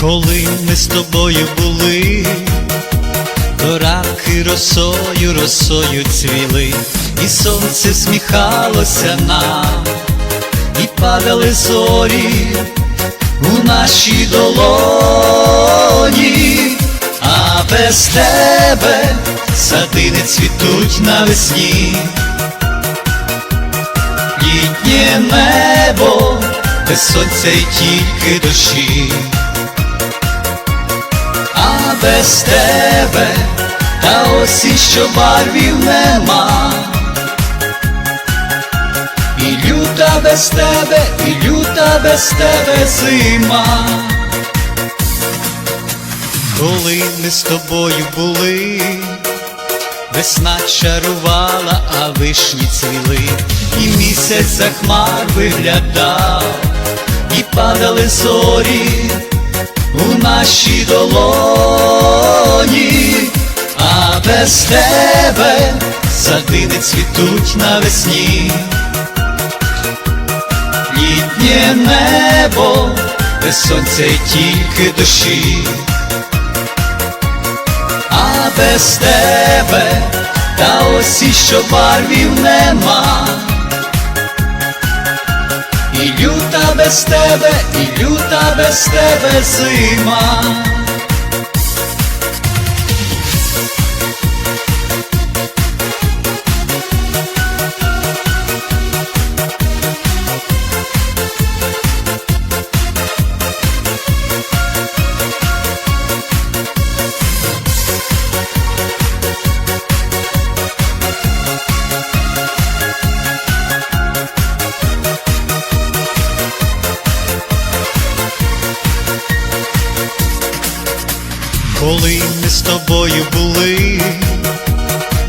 Коли ми з тобою були, раки росою, росою цвіли, і сонце всміхалося нам, і падали зорі у наші долоні, а без тебе сади не цвітуть навесні. Літнє небо, без сонця й тільки а без тебе та осінь, що барвів нема. І люта без тебе, і люта без тебе зима. Коли ми з тобою були, весна чарувала, а вишні цвіли, і місяць за хмар виглядав, і падали зорі у нашій долоні, а без тебе сади не цвітуть навесні. Літнє небо, без сонця й тільки дощі, а без тебе та осі, що барвів нема. Без тебе, і люта без тебе зима. Коли ми з тобою були,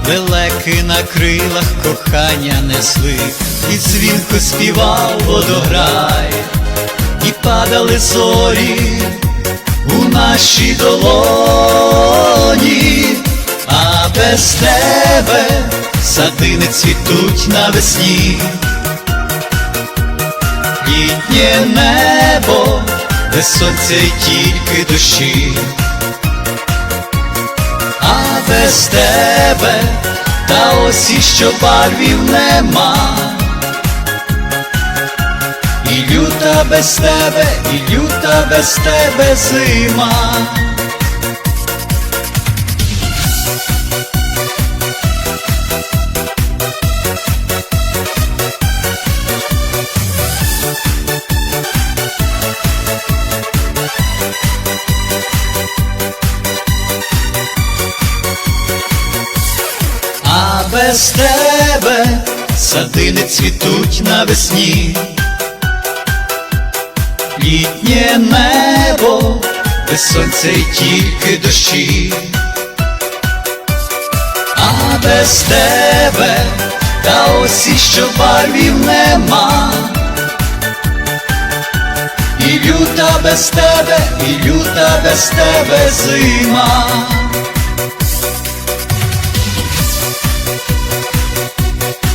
лелеки на крилах кохання несли, і дзвінко співав водограй, і падали зорі у наші долоні, а без тебе сади не цвітуть навесні. Літнє небо, без сонця й тільки а без тебе та осі, що барвів нема. І люта без тебе, і люта без тебе зима. Без тебе сади не цвітуть навесні. Літнє небо, без сонця й тільки дощі. А без тебе та осі, що барвів нема. І люта без тебе, і люта без тебе зима. Thank